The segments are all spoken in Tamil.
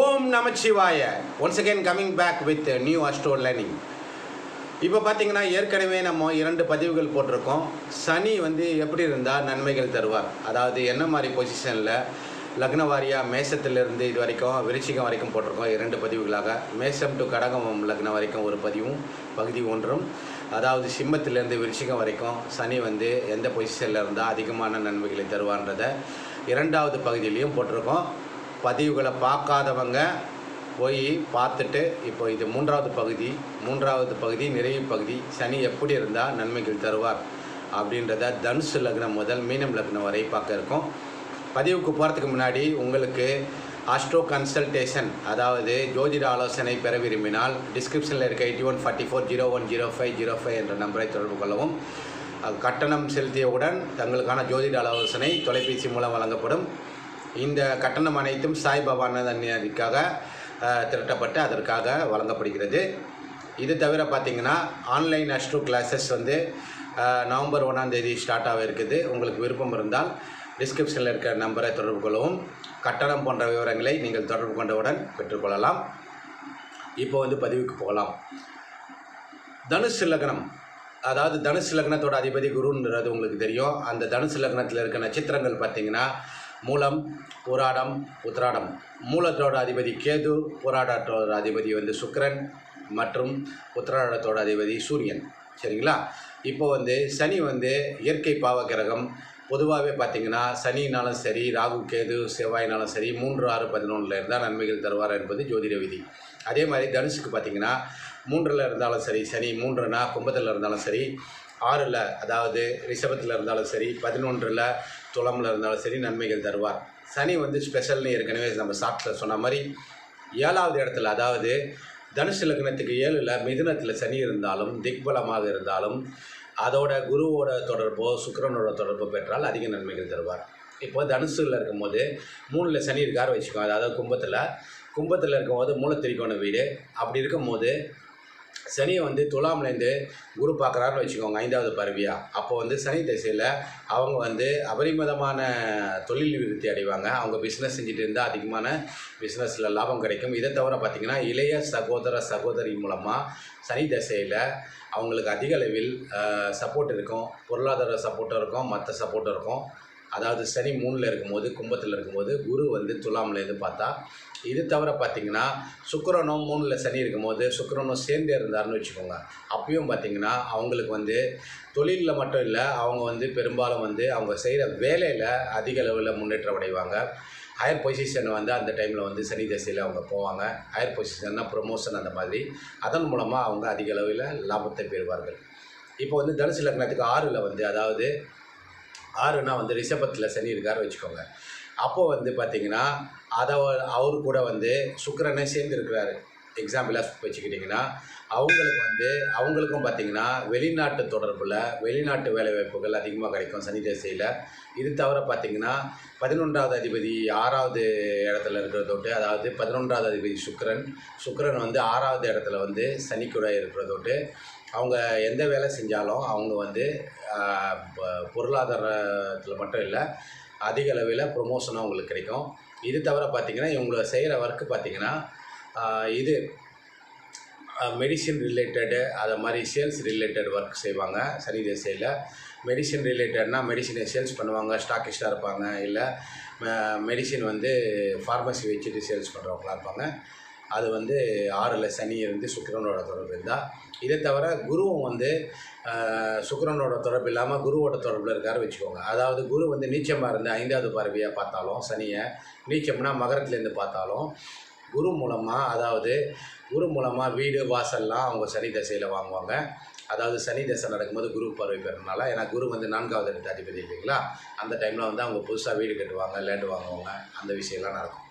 Om Namachivaya. Once again coming back with new astro learning இப்போ பார்த்தீங்கன்னா ஏற்கனவே நம்ம இரண்டு பதிவுகள் போட்டிருக்கோம். சனி வந்து எப்படி இருந்தால் நன்மைகள் தருவார். அதாவது என்ன மாதிரி பொசிஷனில் லக்ன வாரியாக மேசத்திலிருந்து இது வரைக்கும் விருச்சிகம் வரைக்கும் போட்டிருக்கோம் இரண்டு பதிவுகளாக. மேசம் டு கடகம் லக்னம் வரைக்கும் ஒரு பதிவும் பகுதி ஒன்றும். அதாவது சிம்மத்திலேருந்து விருச்சிகம் வரைக்கும் சனி வந்து எந்த பொசிஷனில் இருந்தால் அதிகமான நன்மைகளை தருவான்றதை இரண்டாவது பகுதியிலையும் போட்டிருக்கோம். பதிவுகளை பார்க்காதவங்க போய் பார்த்துட்டு இப்போ இது மூன்றாவது பகுதி மூன்றாவது பகுதி நிறைவு பகுதி சனி எப்படி இருந்தால் நன்மைகள் தருவார் அப்படின்றத தனுசு லக்னம் முதல் மீனம் லக்னம் வரை பார்க்க இருக்கும். பதிவுக்கு போகிறதுக்கு முன்னாடி உங்களுக்கு ஆஸ்ட்ரோ கன்சல்டேஷன் அதாவது ஜோதிட ஆலோசனை பெற விரும்பினால் டிஸ்கிரிப்ஷனில் இருக்க eighty one forty four zero one zero five zero five என்ற நம்பரை தொடர்பு கொள்ளவும். கட்டணம் செலுத்தியவுடன் தங்களுக்கான ஜோதிட ஆலோசனை தொலைபேசி மூலம் வழங்கப்படும். இந்த கட்டணம் அனைத்தும் சாய்பாபா அன்னதானிக்காக திரட்டப்பட்டு அதற்காக வழங்கப்படுகிறது. இது தவிர பார்த்திங்கன்னா ஆன்லைன் அஸ்ட்ரோ கிளாஸஸ் வந்து நவம்பர் ஒன்றாந்தேதி ஸ்டார்ட் ஆக இருக்குது. உங்களுக்கு விருப்பம் இருந்தால் டிஸ்கிரிப்ஷனில் இருக்கிற நம்பரை தொடர்பு கொள்ளவும் கட்டணம் போன்ற விவரங்களை நீங்கள் தொடர்பு கொண்டவுடன் பெற்றுக்கொள்ளலாம் இப்போ வந்து பதிவுக்கு போகலாம். தனுசு லக்னம் அதாவது தனுசு லக்னத்தோட அதிபதி குருன்றது உங்களுக்கு தெரியும். அந்த தனுசு லக்னத்தில் இருக்க நட்சத்திரங்கள் பார்த்திங்கன்னா மூலம் புராடம் உத்ராடம். மூலத்தோட அதிபதி கேது புராடத்தோட அதிபதி வந்து சுக்கரன் மற்றும் உத்ராடத்தோட அதிபதி சூரியன். சரிங்களா? இப்போ வந்து சனி வந்து இயற்கை பாவ கிரகம். பொதுவாகவே பார்த்தீங்கன்னா சனினாலும் சரி ராகு கேது செவ்வாயினாலும் சரி மூன்று ஆறு பதினொன்றில் இருந்தால் நன்மைகள் தருவார் என்பது ஜோதிட விதி. அதே மாதிரி தனுஷுக்கு பார்த்தீங்கன்னா மூன்றில் இருந்தாலும் சரி சனி மூன்றுனா கும்பத்தில் இருந்தாலும் சரி ஆறில் அதாவது ரிஷபத்தில் இருந்தாலும் சரி பதினொன்றில் துளமில் இருந்தாலும் சரி நன்மைகள் தருவார். சனி வந்து ஸ்பெஷல்னு ஏற்கனவே நம்ம சாப்பிட்ட சொன்ன மாதிரி ஏழாவது இடத்துல அதாவது தனுஷு லக்னத்துக்கு ஏழில் மிதுனத்தில் சனி இருந்தாலும் திக்பலமாக இருந்தாலும் அதோட குருவோட தொடர்போ சுக்கரனோட தொடர்போ பெற்றால் அதிக நன்மைகள் தருவார். இப்போ தனுசுல இருக்கும்போது மூணில் சனி இருக்கார் வச்சுக்கோங்க. அதாவது கும்பத்தில் கும்பத்தில் இருக்கும்போது மூலத்திரிக்கோண வீடு அப்படி இருக்கும்போது சனியை வந்து துலாம்லேருந்து குரு பார்க்குறாருன்னு வச்சுக்கோங்க ஐந்தாவது பருவியாக அப்போ வந்து சனி திசையில் அவங்க வந்து அபரிமிதமான தொழில் விருத்தி அடைவாங்க. அவங்க பிஸ்னஸ் செஞ்சுட்டு இருந்தால் அதிகமான பிஸ்னஸில் லாபம் கிடைக்கும். இதை தவிர பார்த்திங்கன்னா இளைய சகோதர சகோதரி மூலமாக சனி திசையில் அவங்களுக்கு அதிக அளவில் சப்போர்ட் இருக்கும். பொருளாதார சப்போர்ட்டும் இருக்கும். மற்ற சப்போர்ட்டும் இருக்கும். அதாவது சனி மூணில் இருக்கும்போது கும்பத்தில் இருக்கும்போது குரு வந்து துலாம்லேருந்து பார்த்தா இது தவிர பார்த்தீங்கன்னா சுக்கரனும் மூணில் சனி இருக்கும்போது சுக்கிரனும் சேர்ந்து இருந்தாருன்னு வச்சுக்கோங்க. அப்பயும் பார்த்தீங்கன்னா அவங்களுக்கு வந்து தொழிலில் மட்டும் இல்லை அவங்க வந்து பெரும்பாலும் வந்து அவங்க செய்கிற வேலையில் அதிக அளவில் முன்னேற்றம் அடைவாங்க. ஹையர் பொசிஷன் வந்து அந்த டைமில் வந்து சனி தசையில் அவங்க போவாங்க. ஹையர் பொசிஷன்னா ப்ரொமோஷன் அந்த மாதிரி. அதன் மூலமாக அவங்க அதிக அளவில் லாபத்தை பெறுவார்கள். இப்போ வந்து தனுசு லக்னத்துக்கு ஆறில் வந்து அதாவது ஆறுனா வந்து ரிஷபத்தில் சனி இருக்கார் வச்சுக்கோங்க. அப்போது வந்து பார்த்தீங்கன்னா அதை அவர் கூட வந்து சுக்கரனை சேர்ந்து இருக்கிறாரு. எக்ஸாம்பிளாக வச்சுக்கிட்டிங்கன்னா அவங்களுக்கு வந்து அவங்களுக்கும் பார்த்திங்கன்னா வெளிநாட்டு தொடர்பில் வெளிநாட்டு வேலைவாய்ப்புகள் அதிகமாக கிடைக்கும் சனி திசையில். இது தவிர பார்த்திங்கன்னா பதினொன்றாவது அதிபதி ஆறாவது இடத்துல இருக்கிறதோட்டு அதாவது பதினொன்றாவது அதிபதி சுக்கரன் சுக்கரன் வந்து ஆறாவது இடத்துல வந்து சனி இருக்கிறதோட்டு அவங்க எந்த வேலை செஞ்சாலும் அவங்க வந்து ப- பொருளாதாரத்தில் மட்டும் இல்லை அதிக அளவில் ப்ரொமோஷனும் அவங்களுக்கு கிடைக்கும். இது தவிர பார்த்திங்கன்னா இவங்களை செய்கிற ஒர்க்கு பார்த்திங்கன்னா இது மெடிசின் ரிலேட்டடு அதை மாதிரி சேல்ஸ் ரிலேட்டட் ஒர்க் செய்வாங்க. சனி திசையில் மெடிசின் ரிலேட்டட்னா மெடிசினை சேல்ஸ் பண்ணுவாங்க ஸ்டாக்கிஸ்டாக இருப்பாங்க. இல்லை மெடிசின் வந்து ஃபார்மசி வச்சுட்டு சேல்ஸ் பண்ணுறவங்களா இருப்பாங்க. அது வந்து ஆறில் சனி இருந்து சுக்கிரனோட தொடர்பு இருந்தால் இதை தவிர குருவும் வந்து ஆஹ், சுக்கிரனோட தொடர்பு இல்லாமல் குருவோட தொடர்பில் இருக்காரு வச்சுக்கோங்க. அதாவது குரு வந்து நீச்சமாக இருந்து ஐந்தாவது பார்வையாக பார்த்தாலும் சனியை நீச்சம்னா மகரத்துலேருந்து பார்த்தாலும் குரு மூலமாக அதாவது குரு மூலமாக வீடு வாசல்லாம் அவங்க சனி தசையில் வாங்குவாங்க. அதாவது சனி தசை நடக்கும்போது குரு பார்வை பெறனால ஏன்னா குரு வந்து நான்காவது இடத்து அதிபதி இல்லைங்களா? அந்த டைமில் வந்து அவங்க புதுசாக வீடு கட்டுவாங்க லேண்டு வாங்குவாங்க. அந்த விஷயம்லாம் நடக்கும்.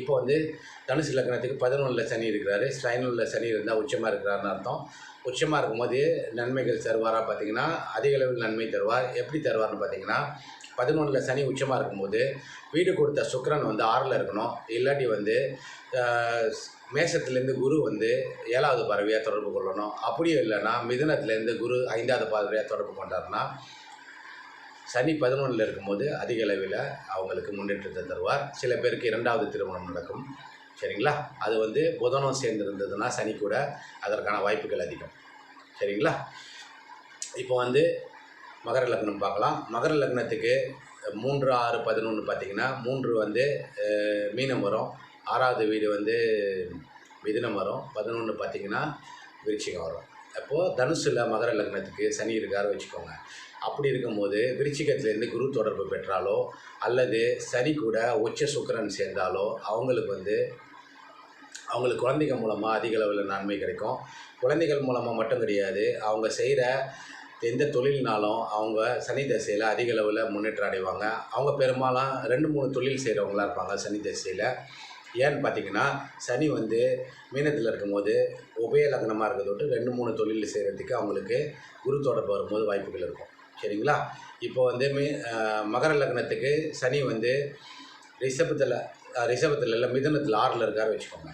இப்போ வந்து தனுசு லக்னத்துக்கு பதினொன்றில் சனி இருக்கிறாரு. பதினொன்றில் சனி இருந்தால் உச்சமாக இருக்கிறாருன்னு அர்த்தம். உச்சமாக இருக்கும்போது நன்மைகள் தருவாராக பார்த்தீங்கன்னா அதிக அளவில் நன்மை தருவார். எப்படி தருவார்னு பார்த்தீங்கன்னா பதினொன்றில் சனி உச்சமாக இருக்கும்போது வீடு கொடுத்த சுக்கரன் வந்து ஆறில் இருக்கணும். இல்லாட்டி வந்து மேசத்துலேருந்து மேஷத்துலேருந்து குரு வந்து ஏழாவது பறவையாக தொடர்பு கொள்ளணும். அப்படியும் இல்லைன்னா மிதனத்துலேருந்து குரு ஐந்தாவது பறவையாக தொடர்பு கொண்டாருன்னா சனி பதினொன்றில் இருக்கும்போது அதிக அளவில் அவங்களுக்கு முன்னேற்றத்தை தருவார். சில பேருக்கு இரண்டாவது திருமணம் நடக்கும். சரிங்களா? அது வந்து புதனும் சேர்ந்துருந்ததுன்னா சனி கூட அதற்கான வாய்ப்புகள் அதிகம். சரிங்களா? இப்போ வந்து மகர லக்னம் பார்க்கலாம். மகர லக்னத்துக்கு மூன்று ஆறு பதினொன்று பார்த்தீங்கன்னா மூன்று வந்து மீனம் வரும். ஆறாவது வீடு வந்து மிதினம் வரும். பதினொன்று பார்த்தீங்கன்னா விருச்சிகம் வரும். அப்போது தனுசில் மகர லக்னத்துக்கு சனி இருக்காரு வச்சுக்கோங்க. அப்படி இருக்கும்போது விருச்சிகத்திலேருந்து குரு தொடர்பு பெற்றாலோ அல்லது சனி கூட உச்ச சுக்கிரன் சேர்ந்தாலோ அவங்களுக்கு வந்து அவங்களுக்கு குழந்தைங்க மூலமாக அதிக அளவில் நன்மை கிடைக்கும். குழந்தைகள் மூலமாக மட்டும் கிடையாது அவங்க செய்கிற எந்த தொழில்னாலும் அவங்க சனி தசையில் அதிக அளவில் முன்னேற்றம் அடைவாங்க. அவங்க பெரும்பாலும் ரெண்டு மூணு தொழில் செய்கிறவங்களா இருப்பாங்க சனி தசையில். ஏன்னு பார்த்தீங்கன்னா சனி வந்து மீனத்தில் இருக்கும்போது உபய லக்னமாக இருக்கிறத விட்டு ரெண்டு மூணு தொழில் செய்கிறதுக்கு அவங்களுக்கு குரு தொடர்பு வரும்போது வாய்ப்புகள் இருக்கும். சரிங்களா? இப்போ வந்து மீ மகர லக்னத்துக்கு சனி வந்து ரிஷபத்தில் ரிஷபத்தில் இல்லை மிதனத்தில் ஆறில் இருக்காரு வச்சுக்கோங்க.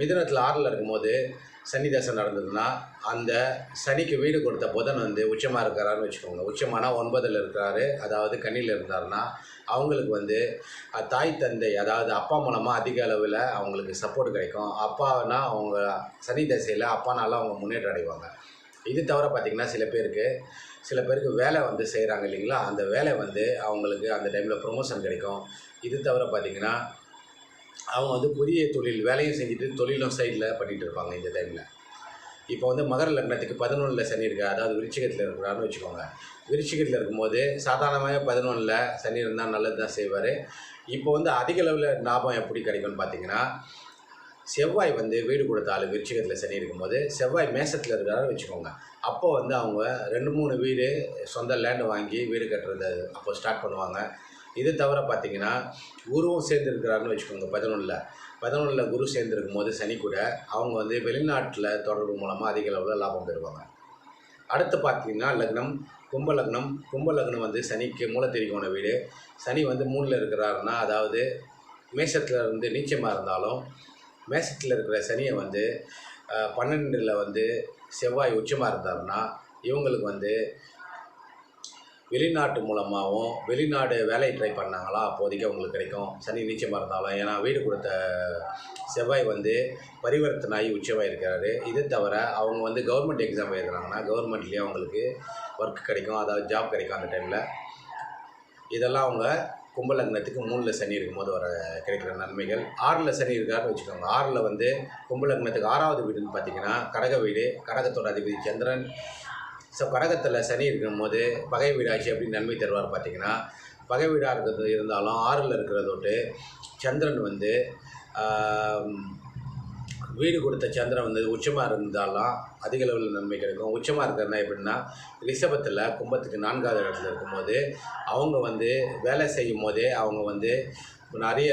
மிதனத்தில் ஆறில் இருக்கும்போது சனி தசை நடந்ததுன்னா அந்த சனிக்கு வீடு கொடுத்த புதன் வந்து உச்சமாக இருக்கிறாருன்னு வச்சுக்கோங்க. உச்சமானா ஒன்பதில் இருக்கிறாரு. அதாவது கண்ணியில் இருந்தாருன்னா அவங்களுக்கு வந்து தாய் தந்தை அதாவது அப்பா மூலமாக அதிக அளவில் அவங்களுக்கு சப்போர்ட் கிடைக்கும். அப்பானா அவங்க சனி தசையில் அப்பானால அவங்க முன்னேற்றம் அடைவாங்க. இது தவிர பார்த்திங்கன்னா சில பேருக்கு சில பேருக்கு வேலை வந்து செய்கிறாங்க இல்லைங்களா? அந்த வேலை வந்து அவங்களுக்கு அந்த டைமில் ப்ரொமோஷன் கிடைக்கும். இது தவிர பார்த்திங்கன்னா அவங்க வந்து புதிய தொழில் வேலையும் செஞ்சுட்டு தொழிலும் சைடில் பண்ணிகிட்டு இருப்பாங்க இந்த டைமில் இப்போ வந்து மகர லக்னத்துக்கு பதினொன்றில் சனி இருக்கா? அதாவது விருச்சிகத்தில் இருக்கிறான்னு வச்சுக்கோங்க. விருச்சிகத்தில் இருக்கும்போது சாதாரணமாக பதினொன்றில் சனி இருந்தால் நல்லது தான் செய்வார். இப்போ வந்து அதிக அளவில் லாபம் எப்படி கிடைக்கும்னு பார்த்தீங்கன்னா செவ்வாய் வந்து வீடு கொடுத்தாலும் விருச்சிகத்தில் சனி இருக்கும்போது செவ்வாய் மேசத்தில் இருக்கிறாரு வச்சுக்கோங்க. அப்போ வந்து அவங்க ரெண்டு மூணு வீடு சொந்த லேண்டு வாங்கி வீடு கட்டுறது அப்போ ஸ்டார்ட் பண்ணுவாங்க. இது தவிர பார்த்தீங்கன்னா குருவும் சேர்ந்துருக்கிறாருன்னு வச்சுக்கோங்க பதினொன்றில் பதினொன்றில் குரு சேர்ந்துருக்கும் போது சனி கூட அவங்க வந்து வெளிநாட்டில் தொடர்பு மூலமாக அதிக அளவில் லாபம் பெறுவாங்க. அடுத்து பார்த்தீங்கன்னா லக்னம். கும்ப லக்னம். கும்ப லக்னம் வந்து சனிக்கு மூலத்திரிக்கோண வீடு. சனி வந்து மூணில் இருக்கிறாருன்னா அதாவது மேஷத்தில் இருந்து நீச்சமாக இருந்தாலும் மேசத்தில் இருக்கிற சனியை வந்து பன்னெண்டில் வந்து செவ்வாய் உச்சமாக இருந்தாருன்னா இவங்களுக்கு வந்து வெளிநாட்டு மூலமாகவும் வெளிநாடு வேலை ட்ரை பண்ணாங்களா? அப்போதைக்கு அவங்களுக்கு கிடைக்கும். சனி நீச்சமாக இருந்தாலும் ஏன்னா வீடு கொடுத்த செவ்வாய் வந்து பரிவர்த்தனாகி உச்சமாக இருக்கிறாரு. இது தவிர அவங்க வந்து கவர்மெண்ட் எக்ஸாம் எழுதுறாங்கன்னா கவர்மெண்ட்லேயே அவங்களுக்கு ஒர்க் கிடைக்கும். அதாவது ஜாப் கிடைக்கும் அந்த டைமில் இதெல்லாம் அவங்க கும்பலக்னத்துக்கு மூணில் சனி இருக்கும்போது வர கிடைக்கிற நன்மைகள். ஆறில் சனி இருக்காருன்னு வச்சுக்கோங்க. ஆறில் வந்து கும்பலக்னத்துக்கு ஆறாவது வீடுன்னு பார்த்தீங்கன்னா கடக வீடு கடகத்தோட அதிபதி சந்திரன். ஸோ கடகத்தில் சனி இருக்கும்போது பகை வீடாட்சி அப்படின்னு நன்மை தருவார் பார்த்தீங்கன்னா பகை வீடாக இருக்கிறது இருந்தாலும் ஆறில் இருக்கிறதோட்டு சந்திரன் வந்து வீடு கொடுத்த சந்திரன் வந்து உச்சமாக இருந்தாலும் அதிக அளவில் நன்மை கிடைக்கும். உச்சமாக இருக்கிறதுனா எப்படின்னா ரிஷபத்தில் கும்பத்துக்கு நான்காவது இடத்துல இருக்கும்போது அவங்க வந்து வேலை செய்யும் போதே அவங்க வந்து நிறைய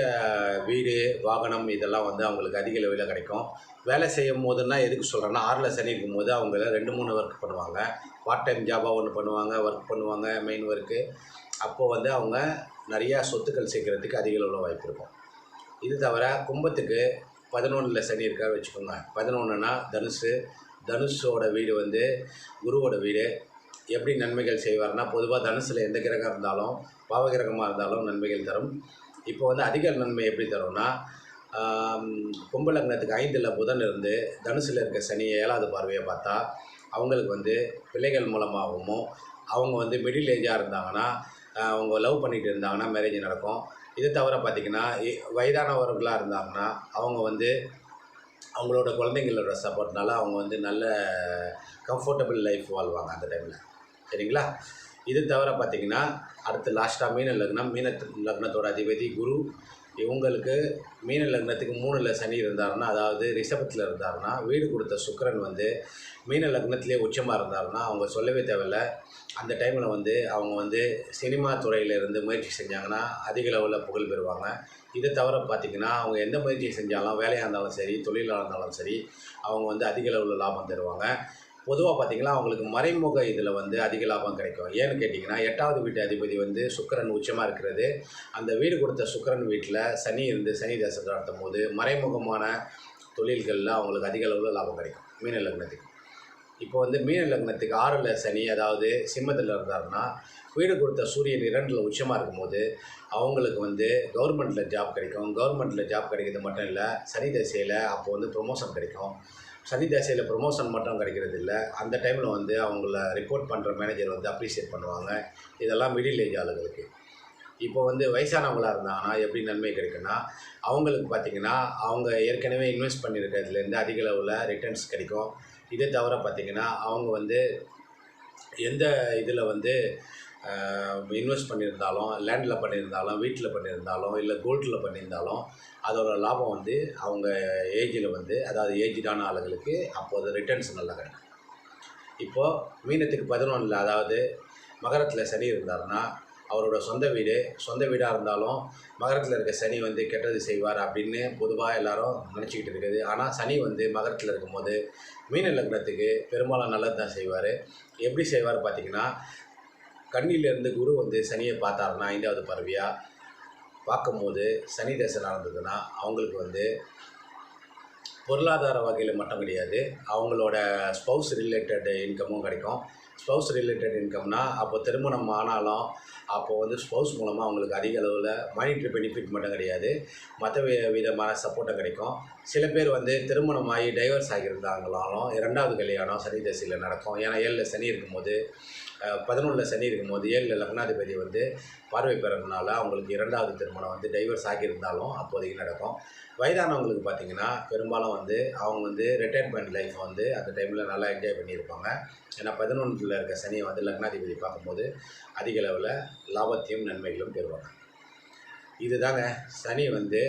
வீடு வாகனம் இதெல்லாம் வந்து அவங்களுக்கு அதிக அளவில் கிடைக்கும். வேலை செய்யும் போதுன்னா எதுக்கு சொல்கிறேன்னா ஆறில் சனி இருக்கும்போது அவங்க ரெண்டு மூணு ஒர்க் பண்ணுவாங்க. பார்ட் டைம் ஜாபாக ஒன்று பண்ணுவாங்க ஒர்க் பண்ணுவாங்க மெயின் ஒர்க்கு அப்போது வந்து அவங்க நிறையா சொத்துக்கள் சேர்க்கறதுக்கு அதிக அளவில் வாய்ப்பு இருக்கும். இது தவிர கும்பத்துக்கு பதினொன்றில் சனி இருக்கா வச்சுக்கோங்க. பதினொன்றுனா தனுசு. தனுஷோட வீடு வந்து குருவோட வீடு. எப்படி நன்மைகள் செய்வார்னா பொதுவாக தனுசில் எந்த கிரகம் இருந்தாலும் பாவகிரகமாக இருந்தாலும் நன்மைகள் தரும். இப்போ வந்து அதிக நன்மை எப்படி தரும்னா கும்பலக்னத்துக்கு ஐந்தில் புதன் இருந்து தனுசில் இருக்க சனி ஏழாவது பார்வையை பார்த்தா அவங்களுக்கு வந்து பிள்ளைகள் மூலமாகவும் அவங்க வந்து மிடில் ஏஜாக இருந்தாங்கன்னா அவங்க லவ் பண்ணிகிட்டு இருந்தாங்கன்னா மேரேஜ் நடக்கும். இது தவிர பார்த்திங்கன்னா இ- வயதானவர்களாக இருந்தாங்கன்னா அவங்க வந்து அவங்களோட குழந்தைங்களோட சப்போர்ட்னால அவங்க வந்து நல்ல கம்ஃபர்டபுள் லைஃப் வாழ்வாங்க அந்த டைமில் சரிங்களா? இது தவிர பார்த்தீங்கன்னா அடுத்து லாஸ்ட்டாக மீன லக்னம் மீன லக்னத்தோட அதிபதி குரு இவங்களுக்கு மீன லக்னத்துக்கு மூணில் சனி இருந்தாருன்னா அதாவது ரிஷபத்தில் இருந்தாருன்னா வீடு கொடுத்த சுக்கிரன் வந்து மீன லக்னத்திலே உச்சமாக இருந்தாருன்னா அவங்க சொல்லவே தேவையில்ல. அந்த டைமில் வந்து அவங்க வந்து சினிமா துறையிலேருந்து முயற்சி செஞ்சாங்கன்னா அதிக லெவலில் புகழ் பெறுவாங்க. இதை தவிர பார்த்திங்கன்னா அவங்க எந்த முயற்சி செஞ்சாலும் வேலையாக இருந்தாலும் சரி தொழிலாக இருந்தாலும் சரி அவங்க வந்து அதிக அளவில் லாபம் தருவாங்க. பொதுவாக பார்த்தீங்கன்னா அவங்களுக்கு மறைமுக இதில் வந்து அதிக லாபம் கிடைக்கும். ஏன்னு கேட்டிங்கன்னா எட்டாவது வீட்டு அதிபதி வந்து சுக்கிரன் உச்சமாக இருக்கிறது. அந்த வீடு கொடுத்த சுக்கிரன் வீட்டில் சனி இருந்து சனி தசை நடத்தும் போது மறைமுகமான தொழில்களில் அவங்களுக்கு அதிக அளவில் லாபம் கிடைக்கும். மீன லக்னத்துக்கு. இப்போ வந்து மீன லக்னத்துக்கு ஆறில் சனி அதாவது சிம்மத்தில் இருந்தாருன்னா வீடு கொடுத்த சூரியன் இரண்டில் உச்சமாக இருக்கும்போது அவங்களுக்கு வந்து கவர்மெண்ட்டில் ஜாப் கிடைக்கும். கவர்மெண்ட்டில் ஜாப் கிடைக்கிறது மட்டும் இல்லை சனி தசையில் அப்போ வந்து ப்ரொமோஷன் கிடைக்கும். சனி தசையில் ப்ரொமோஷன் மட்டும் கிடைக்கிறது இல்லை. அந்த டைமில் வந்து அவங்கள ரிப்போர்ட் பண்ணுற மேனேஜர் வந்து அப்ரிஷியேட் பண்ணுவாங்க. இதெல்லாம் மிடில் ஏஜ் ஆளுங்களுக்கு இப்போ வந்து வயசானவங்களாக இருந்தாங்கன்னா எப்படி நன்மை கிடைக்குன்னா அவங்களுக்கு பார்த்தீங்கன்னா அவங்க ஏற்கனவே இன்வெஸ்ட் பண்ணியிருக்கிறதுலேருந்து அதிக அளவில் ரிட்டர்ன்ஸ் கிடைக்கும். இதே தவிர பார்த்தீங்கன்னா அவங்க வந்து எந்த இதில் வந்து இன்வெஸ்ட் பண்ணியிருந்தாலும் லேண்டில் பண்ணியிருந்தாலும் வீட்டில் பண்ணியிருந்தாலும் இல்லை கோல்டில் பண்ணியிருந்தாலும் அதோட லாபம் வந்து அவங்க ஏஜில் வந்து அதாவது ஏஜ்டான ஆளுங்களுக்கு அப்போது ரிட்டர்ன்ஸ் நல்லா கிடைக்கும். இப்போது மீனத்துக்கு பதினொன்றில் அதாவது மகரத்தில் சனி இருந்தாருன்னா அவரோட சொந்த வீடு சொந்த வீடாக இருந்தாலும் மகரத்தில் இருக்க சனி வந்து கெட்டது செய்வார் அப்படின்னு பொதுவாக எல்லாரும் நினச்சிக்கிட்டு இருக்குது. ஆனால் சனி வந்து மகரத்தில் இருக்கும்போது மீன லக்னத்துக்கு பெரும்பாலும் நல்லது தான் செய்வார். எப்படி செய்வார் பார்த்தீங்கன்னா கண்ணிலேருந்து குரு வந்து சனியை பார்த்தாருன்னா ஐந்தாவது பறவையாக பார்க்கும்போது சனி தசை நடந்ததுன்னா அவங்களுக்கு வந்து பொருளாதார வகையில் மட்டும் கிடையாது அவங்களோட ஸ்பௌஸ் ரிலேட்டட் இன்கமும் கிடைக்கும். ஸ்பௌஸ் ரிலேட்டட் இன்கம்னால் அப்போ திருமணம் ஆனாலும் அப்போ வந்து ஸ்பௌஸ் மூலமாக அவங்களுக்கு அதிக அளவில் மானிட்ரி பெனிஃபிட் மட்டும் கிடையாது. மற்ற விதமான சப்போர்ட்டும் கிடைக்கும். சில பேர் வந்து திருமணம் ஆகி டைவர்ஸ் ஆகியிருந்தாங்களாலும் இரண்டாவது கல்யாணம் சனி தசையில் நடக்கும். ஏன்னா ஏழில் சனி இருக்கும்போது பதினொன்றில் சனி இருக்கும்போது ஏழில் லக்னாதிபதி வந்து பார்வை பெறதுனால அவங்களுக்கு இரண்டாவது திருமணம் வந்து டைவர்ஸ் ஆகியிருந்தாலும் அப்போதைக்கு நடக்கும். வயதானவங்களுக்கு பார்த்திங்கன்னா பெரும்பாலும் வந்து அவங்க வந்து ரிட்டையர்மெண்ட் லைஃப் வந்து அந்த டைமில் நல்லா என்ஜாய் பண்ணியிருப்பாங்க. ஏன்னா பதினொன்றில் இருக்க சனியை வந்து லக்னாதிபதி பார்க்கும்போது அதிக அளவில் லாபத்தையும் நன்மைகளும் பெறுவாங்க. இதுதாங்க சனி வந்து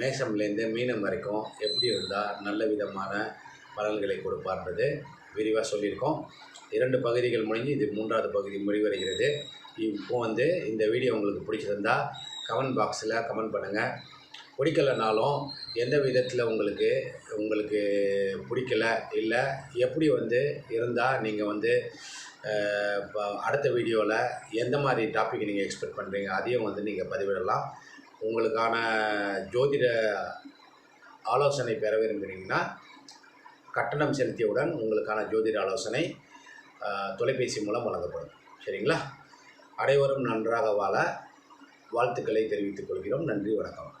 மேஷம்லேருந்து மீனம் வரைக்கும் எப்படி இருந்தால் நல்ல விதமான பலன்களை கொடுப்பார்ன்றது விரிவாக சொல்லியிருக்கோம். இரண்டு பகுதிகள் முடிஞ்சு இது மூன்றாவது பகுதி முடிவடைகிறது. இப்போ வந்து இந்த வீடியோ உங்களுக்கு பிடிச்சிருந்தா கமெண்ட் பாக்ஸில் கமெண்ட் பண்ணுங்கள் பிடிக்கலனாலும் எந்த விதத்தில் உங்களுக்கு உங்களுக்கு பிடிக்கல இல்லை எப்படி வந்து இருந்தால் நீங்கள் வந்து இப்போ அடுத்த வீடியோவில் எந்த மாதிரி டாபிக் நீங்கள் எக்ஸ்பெக்ட் பண்ணுறீங்க அதையும் வந்து நீங்கள் பதிவிடலாம். உங்களுக்கான ஜோதிட ஆலோசனை பெற விரும்புகிறீங்கன்னா கட்டணம் செலுத்தியவுடன் உங்களுக்கான ஜோதிட ஆலோசனை தொலைபேசி மூலம் வழங்கப்படும். சரிங்களா? அனைவரும் நன்றாக வாழ வாழ்த்துக்களை தெரிவித்துக் கொள்கிறோம். நன்றி வணக்கம்.